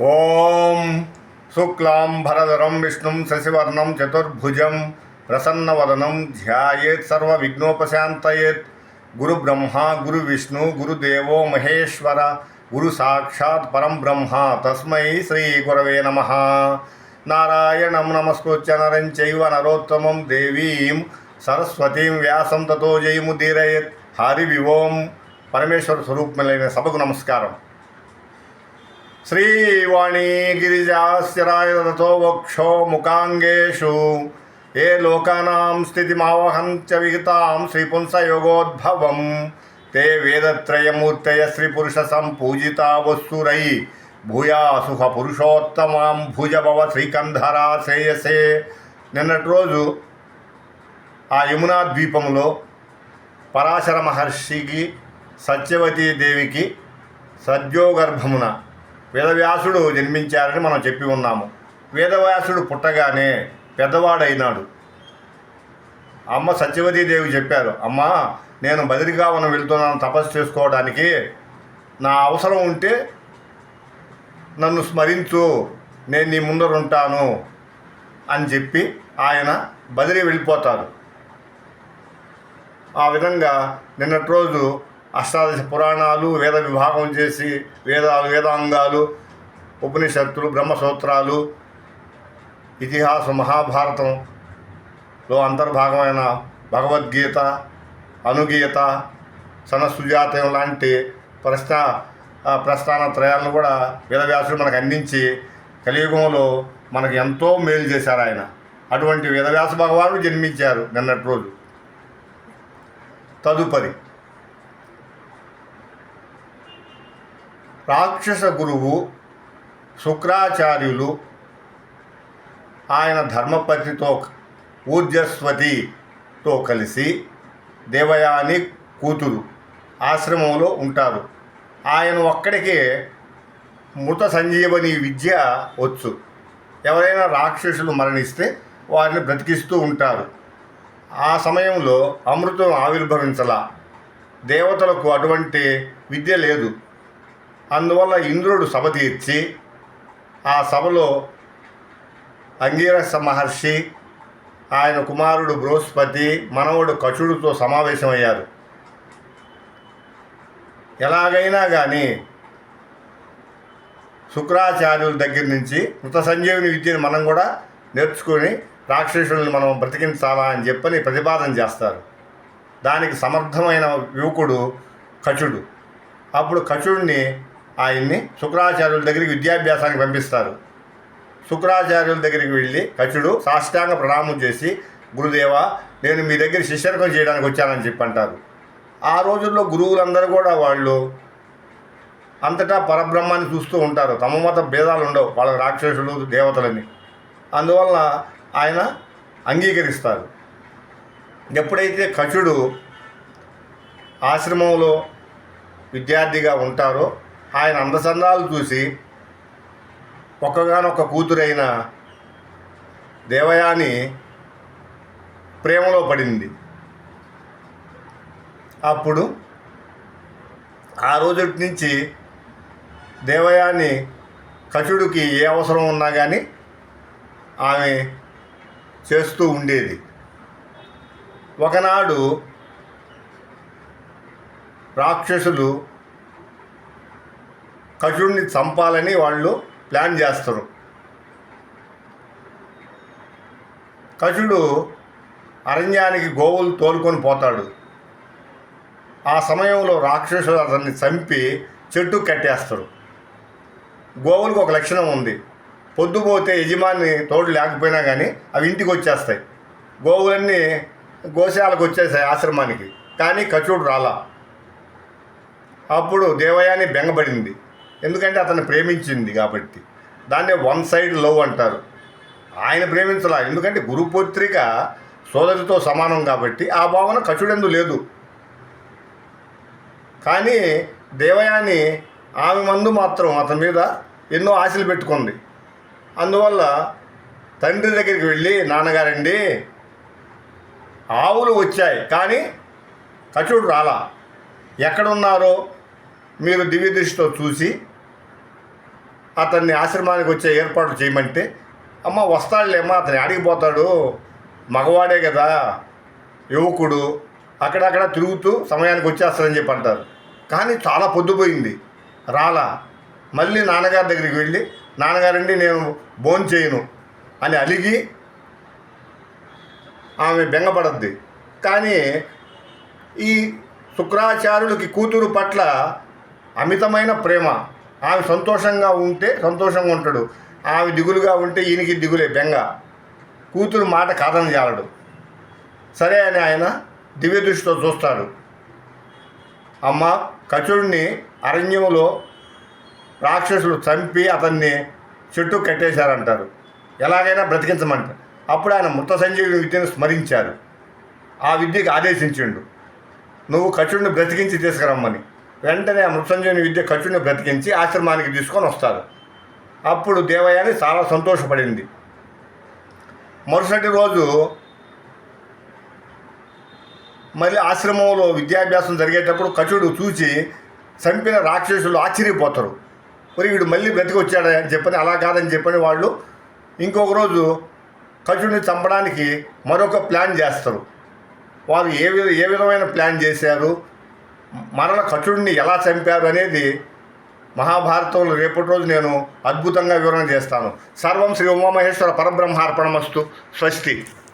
ఓం శుక్లాం భరధరం విష్ణుం శశివర్ణం చతుర్భుజం ప్రసన్నవదనం ధ్యాయేత్ సర్వ విఘ్నోపశాంతయేత్ గురు బ్రహ్మ గురు విష్ణు గురుదేవో మహేశ్వర గురు సాక్షాత్ పరం బ్రహ్మ. తస్మై శ్రీ గురవే నమ. నారాయణం నమస్కృత్య నరం చైవ నరోత్తమం దేవీం సరస్వతీం వ్యాసం తతో జయముదీరయత్. హరి వివోం. పరమేశ్వర స్వరూపములైన సభకు నమస్కారం. శ్రీవాణీ గిరిజాస్యరాయతో వక్షో ముఖాంగేషు ఏ లోకానాం స్థితిమావహంత్య విహితాం శ్రీపుంసయోగోద్భవం తే వేదత్రయమూర్తయ శ్రీపురుష సంపూజితా వస్తురై భూయాసుహ పురుషోత్తమాం భుజభవ శ్రీకంధరా శ్రేయసే నిన్నటి రోజు ఆ యమునా ద్వీపంలో పరాశర మహర్షికి సత్యవతీ దేవికి సద్యోగర్భమున వేదవ్యాసుడు జన్మించారని మనం చెప్పి ఉన్నాము. వేదవ్యాసుడు పుట్టగానే పెద్దవాడైనాడు. అమ్మ సత్యవతీదేవి చెప్పారు అమ్మ నేను బదిరికావనం వెళ్తున్నాను తపస్సు చేసుకోవడానికి నా అవసరం ఉంటే నన్ను స్మరించు నేను నీ ముందర ఉంటాను అని చెప్పి ఆయన బదిరి వెళ్ళిపోతారు. ఆ విధంగా నిన్నటి రోజు అష్టాదశ పురాణాలు వేద విభాగం చేసి వేదాలు వేదాంగాలు ఉపనిషత్తులు బ్రహ్మసూత్రాలు ఇతిహాసం మహాభారతంలో అంతర్భాగమైన భగవద్గీత అనుగీత సనసుజాతం లాంటి ప్రశ్న ప్రస్థాన త్రయాలను కూడా వేదవ్యాసుడు మనకు అందించి కలియుగంలో మనకు ఎంతో మేలు చేశారు ఆయన. అటువంటి వేదవ్యాస భగవానుడు జన్మించారు నిన్నటి రోజు. తదుపరి రాక్షస గురువు శుక్రాచార్యులు ఆయన ధర్మపతితో ఊర్జస్వతితో కలిసి దేవయాని కూతురు ఆశ్రమంలో ఉంటారు. ఆయన ఒక్కడికే మృత సంజీవని విద్య వచ్చు. ఎవరైనా రాక్షసులు మరణిస్తే వారిని బ్రతికిస్తూ ఉంటారు. ఆ సమయంలో అమృతం ఆవిర్భవించలా. దేవతలకు అటువంటి విద్య లేదు. అందువల్ల ఇంద్రుడు సభ తీర్చి ఆ సభలో అంగీరస మహర్షి ఆయన కుమారుడు బృహస్పతి మనవడు కచుడుతో సమావేశమయ్యారు. ఎలాగైనా కానీ శుక్రాచార్యుల దగ్గర నుంచి మృత సంజీవుని విద్యను మనం కూడా నేర్చుకొని రాక్షసుల్ని మనం బ్రతికించాలా అని చెప్పని ప్రతిపాదన చేస్తారు. దానికి సమర్థమైన యువకుడు కచుడు. అప్పుడు కచుడిని ఆయన్ని శుక్రాచార్యుల దగ్గరికి విద్యాభ్యాసానికి పంపిస్తారు. శుక్రాచార్యుల దగ్గరికి వెళ్ళి కచుడు సాష్టాంగ ప్రణామం చేసి గురుదేవ నేను మీ దగ్గర శిష్యర్కం చేయడానికి వచ్చానని చెప్పి అంటారు ఆ రోజుల్లో గురువులందరూ కూడా వాళ్ళు అంతటా పరబ్రహ్మాన్ని చూస్తూ ఉంటారు. తమ మత భేదాలు ఉండవు. వాళ్ళ రాక్షసులు దేవతలని. అందువల్ల ఆయన అంగీకరిస్తారు. ఎప్పుడైతే కచుడు ఆశ్రమంలో విద్యార్థిగా ఉంటారో ఆయన అందచందాలు చూసి ఒక్కగానొక్క కూతురైన దేవయాని ప్రేమలో పడింది. అప్పుడు ఆ రోజు నుంచి దేవయాని కచుడికి ఏ అవసరం ఉన్నా కానీ ఆమె చేస్తూ ఉండేది. ఒకనాడు రాక్షసులు కచుడిని చంపాలని వాళ్ళు ప్లాన్ చేస్తారు. కజుడు అరణ్యానికి గోవులు తోలుకొని పోతాడు. ఆ సమయంలో రాక్షసులు అతన్ని చంపి చెట్టు కట్టేస్తారు. గోవులకు ఒక లక్షణం ఉంది. పొద్దుపోతే యజమాని తోడు లేకపోయినా కానీ అవి ఇంటికి వచ్చేస్తాయి. గోవులన్నీ గోశాలకు వచ్చేసాయి ఆశ్రమానికి. కానీ కచుడు రాలా. అప్పుడు దేవయాని బెంగపడింది ఎందుకంటే అతన్ని ప్రేమించింది కాబట్టి. దాన్నే వన్ సైడ్ లవ్ అంటారు. ఆయన ప్రేమించలా. ఎందుకంటే గురుపుత్రిక సోదరితో సమానం కాబట్టి ఆ భావన కచుడెందు లేదు. కానీ దేవయాని ఆమె మందు మాత్రం అతని మీద ఎన్నో ఆశలు పెట్టుకుంది. అందువల్ల తండ్రి దగ్గరికి వెళ్ళి నాన్నగారండి ఆవులు వచ్చాయి కానీ కచుడు రాలా. ఎక్కడున్నారో మీరు దివ్య దృష్టితో చూసి అతన్ని ఆశ్రమానికి వచ్చే ఏర్పాటు చేయమంటే అమ్మ వస్తాడులేమ్మా అతను అడిగిపోతాడు మగవాడే కదా యువకుడు అక్కడక్కడ తిరుగుతూ సమయానికి వచ్చేస్తాడని చెప్పి అంటారు. కానీ చాలా పొద్దుపోయింది. రాలా. మళ్ళీ నాన్నగారి దగ్గరికి వెళ్ళి నాన్నగారండి నేను బోన్ చేయను అని అలిగి ఆమె బెంగపడద్ది. కానీ ఈ శుక్రాచార్యులకి కూతురు పట్ల అమితమైన ప్రేమ ఆమె సంతోషంగా ఉంటే సంతోషంగా ఉంటాడు. ఆమె దిగులుగా ఉంటే ఈయనకి దిగులే బెంగ. కూతురు మాట కాదని చాలడు సరే అని ఆయన దివ్య దృష్టితో చూస్తాడు. అమ్మ కచుడిని అరణ్యంలో రాక్షసులు చంపి అతన్ని చెట్టు కట్టేశారంటారు. ఎలాగైనా బ్రతికించమంట. అప్పుడు ఆయన మృత సంజీవిని విద్యను స్మరించారు. ఆ విద్యకు ఆదేశించిండు. నువ్వు కచుడిని బ్రతికించి తీసుకురమ్మని. వెంటనే మృత్యుంజయుని విద్య ఖర్చుని బ్రతికించి ఆశ్రమానికి తీసుకొని వస్తారు. అప్పుడు దేవయాని చాలా సంతోషపడింది. మరుసటి రోజు మళ్ళీ ఆశ్రమంలో విద్యాభ్యాసం జరిగేటప్పుడు కచుడు చూసి చంపిన రాక్షసులు ఆశ్చర్యపోతారు. మరి వీడు మళ్ళీ బ్రతికి వచ్చాడని చెప్పని అలా కాదని చెప్పని వాళ్ళు ఇంకొక రోజు కచుడిని చంపడానికి మరొక ప్లాన్ చేస్తారు. వారు ఏ విధ ఏ విధమైన ప్లాన్ చేశారు? మరణ కచుడిని ఎలా చంపారు అనేది మహాభారతంలో రేపటి రోజు నేను అద్భుతంగా వివరణ చేస్తాను. సర్వం శ్రీ ఉమామహేశ్వర పరబ్రహ్మార్పణమస్తు. స్వస్తి.